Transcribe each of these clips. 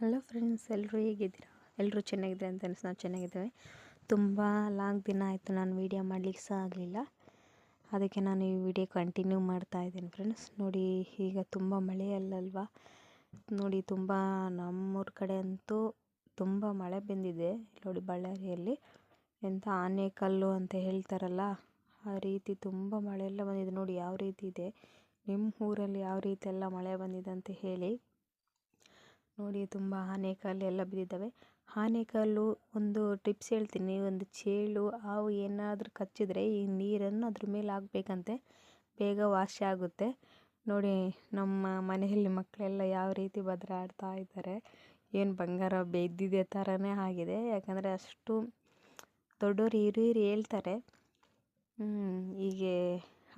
Hello friends ಎಲ್ಲರೂ ಹೇಗಿದ್ದೀರಾ? ಎಲ್ಲರೂ ಚೆನ್ನಾಗಿದ್ದೀರಾ ಅಂತ ಅನಿಸ್, ನಾವು ಚೆನ್ನಾಗಿದ್ದೇವೆ. ತುಂಬ ಲಾಂಗ್ ದಿನ ಆಯಿತು ನಾನು ವೀಡಿಯೋ ಮಾಡಲಿಕ್ಕೆ ಸಹ ಆಗಲಿಲ್ಲ. ಅದಕ್ಕೆ ನಾನು ಈ ವಿಡಿಯೋ ಕಂಟಿನ್ಯೂ ಮಾಡ್ತಾ ಇದ್ದೀನಿ ಫ್ರೆಂಡ್ಸ್ ನೋಡಿ, ಈಗ ತುಂಬ ಮಳೆಯಲ್ಲಲ್ವಾ? ನೋಡಿ, ತುಂಬ ನಮ್ಮೂರ ಕಡೆ ಅಂತೂ ತುಂಬ ಮಳೆ ಬಂದಿದೆ. ನೋಡಿ, ಬಳ್ಳಾರಿಯಲ್ಲಿ. ಎಂಥ ಆನೆಕಲ್ಲು ಅಂತ ಹೇಳ್ತಾರಲ್ಲ, ಆ ರೀತಿ ತುಂಬ ಮಳೆ ಎಲ್ಲ ಬಂದಿದೆ. ನೋಡಿ, ಯಾವ ರೀತಿ ಇದೆ? ನಿಮ್ಮ ಊರಲ್ಲಿ ಯಾವ ರೀತಿ ಎಲ್ಲ ಮಳೆ ಬಂದಿದೆ ಅಂತ ಹೇಳಿ. ನೋಡಿ ತುಂಬ ಆನೆಕಲ್ಲು ಎಲ್ಲ ಬಿದ್ದಿದ್ದಾವೆ. ಆನೆಕಲ್ಲು ಒಂದು ಟಿಪ್ಸ್ ಹೇಳ್ತೀನಿ. ಒಂದು ಚೇಳು, ಹಾವು ಏನಾದರೂ ಕಚ್ಚಿದರೆ ಈ ನೀರನ್ನು ಅದ್ರ ಮೇಲೆ ಹಾಕ್ಬೇಕಂತೆ. ಬೇಗ ವಾಸಿ ಆಗುತ್ತೆ. ನೋಡಿ ನಮ್ಮ ಮನೆಯಲ್ಲಿ ಮಕ್ಕಳೆಲ್ಲ ಯಾವ ರೀತಿ ಬದಲಾಡ್ತಾ ಇದ್ದಾರೆ. ಏನು ಬಂಗಾರ ಬೆದ್ದಿದೆ ಥರನೇ ಆಗಿದೆ. ಯಾಕಂದರೆ ಅಷ್ಟು ದೊಡ್ಡವರು ಹಿರಿ ಹಿರಿ ಹೇಳ್ತಾರೆ ಹೀಗೆ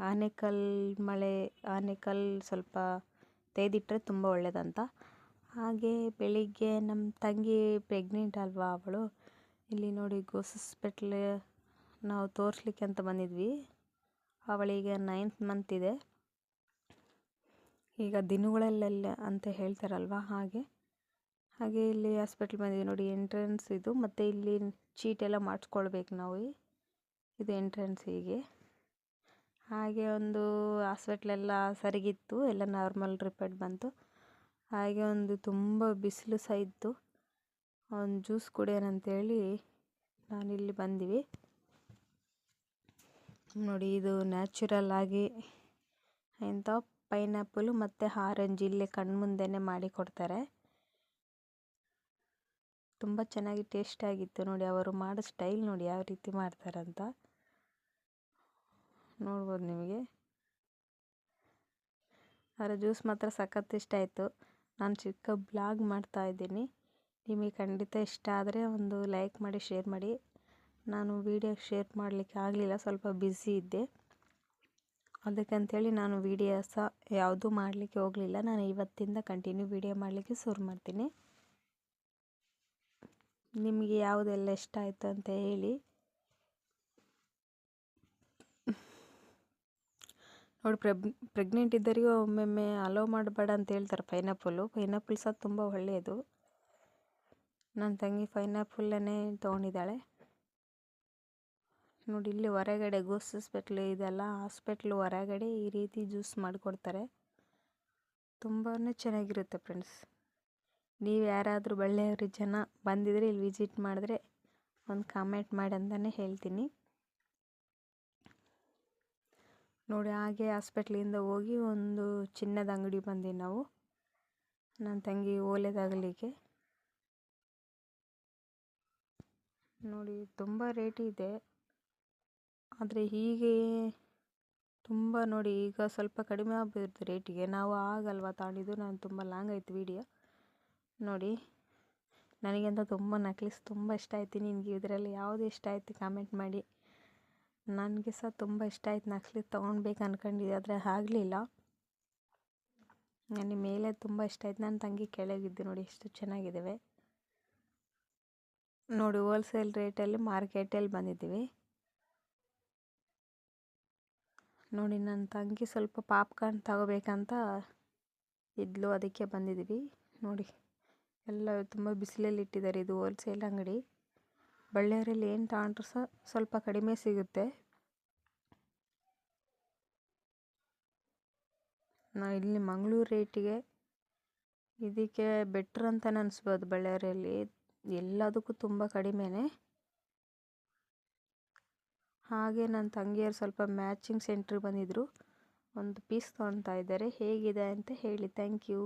ಆನೆಕಲ್ಲು ಮಳೆ ಆನೆಕಲ್ಲು ಸ್ವಲ್ಪ ತೆಗೆದಿಟ್ರೆ ತುಂಬ ಒಳ್ಳೆಯದಂತ ಹಾಗೆ ಬೆಳಿಗ್ಗೆ ನಮ್ಮ ತಂಗಿ ಪ್ರೆಗ್ನೆಂಟ್ ಅಲ್ವಾ ಅವಳು. ಇಲ್ಲಿ ನೋಡಿ ಗೋಸಸ್ಪೆಟ್ಲ್ ನಾವು ತೋರಿಸ್ಲಿಕ್ಕೆ ಅಂತ ಬಂದಿದ್ವಿ. ಅವಳಿಗೆ ನೈನ್ತ್ ಮಂತ್ ಇದೆ. ಈಗ ದಿನಗಳಲ್ಲೆಲ್ಲ ಅಂತ ಹೇಳ್ತಾರಲ್ವ ಹಾಗೆ. ಹಾಗೆ ಇಲ್ಲಿ ಹಾಸ್ಪಿಟ್ಲ್ ಬಂದಿದೆ ನೋಡಿ ಎಂಟ್ರೆನ್ಸ್ ಇದು. ಮತ್ತು ಇಲ್ಲಿ ಚೀಟೆಲ್ಲ ಮಾಡಿಸ್ಕೊಳ್ಬೇಕು ನಾವು ಇದು ಎಂಟ್ರೆನ್ಸ್ ಹೀಗೆ. ಹಾಗೆ ಒಂದು ಹಾಸ್ಪಿಟ್ಲೆಲ್ಲ ಸರಿಗಿತ್ತು. ಎಲ್ಲ ನಾರ್ಮಲ್ ರಿಪೋರ್ಟ್ ಬಂತು. ಹಾಗೆ ಒಂದು ತುಂಬ ಬಿಸಿಲು ಸಹ ಇತ್ತು. ಒಂದು ಜ್ಯೂಸ್ ಕುಡಿಯೋಣ ಅಂತೇಳಿ ನಾನಿಲ್ಲಿ ಬಂದಿವಿ. ನೋಡಿ, ಇದು ನ್ಯಾಚುರಲ್ ಆಗಿ ಎಂಥ ಪೈನಾಪಲು ಮತ್ತು ಆರೆಂಜ್ ಇಲ್ಲೇ ಕಣ್ಮುಂದೆನೇ ಮಾಡಿ ಕೊಡ್ತಾರೆ. ತುಂಬ ಚೆನ್ನಾಗಿ ಟೇಸ್ಟ್ ಆಗಿತ್ತು ನೋಡಿ, ಅವರು ಮಾಡೋ ಸ್ಟೈಲ್ ನೋಡಿ ಯಾವ ರೀತಿ ಮಾಡ್ತಾರಂತ ನೋಡ್ಬೋದು ನಿಮಗೆ. ಅದರ ಜ್ಯೂಸ್ ಮಾತ್ರ ಸಖತ್ ಇಷ್ಟ ಆಯಿತು. ನಾನು ಚಿಕ್ಕ ಬ್ಲಾಗ್ ಮಾಡ್ತಾ ಇದ್ದೀನಿ. ನಿಮಗೆ ಖಂಡಿತ ಇಷ್ಟ ಆದರೆ ಒಂದು ಲೈಕ್ ಮಾಡಿ, ಶೇರ್ ಮಾಡಿ. ನಾನು ವೀಡಿಯೋ ಶೇರ್ ಮಾಡಲಿಕ್ಕೆ ಆಗಲಿಲ್ಲ, ಸ್ವಲ್ಪ ಬ್ಯುಸಿ ಇದ್ದೆ. ಅದಕ್ಕಂಥೇಳಿ ನಾನು ವೀಡಿಯೋ ಸಹ ಯಾವುದೂ ಮಾಡಲಿಕ್ಕೆ ಹೋಗಲಿಲ್ಲ. ನಾನು ಇವತ್ತಿಂದ ಕಂಟಿನ್ಯೂ ವೀಡಿಯೋ ಮಾಡಲಿಕ್ಕೆ ಶುರು ಮಾಡ್ತೀನಿ. ನಿಮಗೆ ಯಾವುದೆಲ್ಲ ಇಷ್ಟ ಆಯಿತು ಅಂತ ಹೇಳಿ. ನೋಡಿ ಪ್ರೆಗ್ ಪ್ರೆಗ್ನೆಂಟ್ ಇದ್ದರಿಗೂ ಒಮ್ಮೊಮ್ಮೆ ಅಲೋ ಮಾಡಬೇಡ ಅಂತ ಹೇಳ್ತಾರೆ ಪೈನಾಪಲ್ಲು ಪೈನಾಪಲ್ ಸಹ ತುಂಬ ಒಳ್ಳೆಯದು. ನನ್ನ ತಂಗಿ ಪೈನಾಪಲ್ಲನ್ನೇ ತೊಗೊಂಡಿದ್ದಾಳೆ. ನೋಡಿ ಇಲ್ಲಿ ಹೊರಗಡೆ ಗೋಸ್ ಹಾಸ್ಪೆಟ್ಲು ಇದೆಲ್ಲ ಹಾಸ್ಪಿಟ್ಲ್ ಹೊರಗಡೆ ಈ ರೀತಿ ಜ್ಯೂಸ್ ಮಾಡಿಕೊಡ್ತಾರೆ. ತುಂಬಾ ಚೆನ್ನಾಗಿರುತ್ತೆ ಫ್ರೆಂಡ್ಸ್ ನೀವು ಯಾರಾದರೂ ಬಳ್ಳಿಯವ್ರಿ ಜನ ಬಂದಿದ್ರೆ ಇಲ್ಲಿ ವಿಸಿಟ್ ಮಾಡಿದ್ರೆ ಒಂದು ಕಾಮೆಂಟ್ ಮಾಡಿ ಅಂತಲೇ ಹೇಳ್ತೀನಿ. ನೋಡಿ ಹಾಗೆ ಹಾಸ್ಪಿಟ್ಲಿಂದ ಹೋಗಿ ಒಂದು ಚಿನ್ನದ ಅಂಗಡಿ ಬಂದ್ವಿ ನಾವು. ನನ್ನ ತಂಗಿ ಓಲೆದಾಗಲಿಕ್ಕೆ. ನೋಡಿ ತುಂಬ ರೇಟ್ ಇದೆ. ಆದರೆ ಹೀಗೆ ತುಂಬ ನೋಡಿ ಈಗ ಸ್ವಲ್ಪ ಕಡಿಮೆ ಆಗ್ಬಿಡುತ್ತೆ ರೇಟಿಗೆ ನಾವು ಆಗಲ್ವ ತಗೊಂಡಿದ್ದು ನಾನು ತುಂಬ ಲಾಂಗ್ ಆಯ್ತು ವಿಡಿಯೋ ನೋಡಿ, ನನಗಂತ ತುಂಬ ನಕ್ಲಿಸ್, ತುಂಬ ಇಷ್ಟ ಆಯ್ತು ನಿನಗೆ. ಇದರಲ್ಲಿ ಯಾವುದು ಇಷ್ಟ ಆಯ್ತು? ಕಾಮೆಂಟ್ ಮಾಡಿ. ನನಗೆ ಸಹ ತುಂಬ ಇಷ್ಟ ಆಯ್ತು ನಕ್ಲಿ ತೊಗೊಳ್ಬೇಕು ಅಂದ್ಕೊಂಡಿದ್ದೆ ಆದರೆ ಆಗಲಿಲ್ಲ. ನನಗೆ ಮೇಲೆ ತುಂಬ ಇಷ್ಟ ಆಯ್ತು. ನನ್ನ ತಂಗಿ ಕೆಳಗಿದ್ದು ನೋಡಿ ಎಷ್ಟು ಚೆನ್ನಾಗಿದ್ದಾವೆ ನೋಡಿ ಹೋಲ್ಸೇಲ್ ರೇಟಲ್ಲಿ ಮಾರ್ಕೆಟಲ್ಲಿ ಬಂದಿದ್ದೀವಿ. ನೋಡಿ ನನ್ನ ತಂಗಿ ಸ್ವಲ್ಪ ಪಾಪ್ಕಾರ್ನ್ ತಗೋಬೇಕಂತ ಇದ್ಲು, ಅದಕ್ಕೆ ಬಂದಿದ್ದೀವಿ. ನೋಡಿ, ಎಲ್ಲ ತುಂಬ ಬಿಸಿಲಲ್ಲಿ ಇಟ್ಟಿದ್ದಾರೆ ಇದು ಹೋಲ್ಸೇಲ್ ಅಂಗಡಿ. ಬಳ್ಳಾರಿಯಲ್ಲಿ ಏನು ತಗೊಂಡ್ರು ಸಹ ಸ್ವಲ್ಪ ಕಡಿಮೆ ಸಿಗುತ್ತೆ. ನಾ ಇಲ್ಲಿ ಮಂಗಳೂರು ರೇಟಿಗೆ ಇದಕ್ಕೆ ಬೆಟ್ರ್ ಅಂತಲೇ ಅನಿಸ್ಬೋದು ಬಳ್ಳಾರಿಯಲ್ಲಿ ಎಲ್ಲದಕ್ಕೂ ತುಂಬ ಕಡಿಮೆನೇ. ಹಾಗೆ ನನ್ನ ತಂಗಿಯರು ಸ್ವಲ್ಪ ಮ್ಯಾಚಿಂಗ್ ಸೆಂಟ್ರಿಗೆ ಬಂದಿದ್ದರು ಒಂದು ಪೀಸ್ ತೊಗೊಳ್ತಾ ಇದ್ದಾರೆ. ಹೇಗಿದೆ ಅಂತ ಹೇಳಿ. Thank you.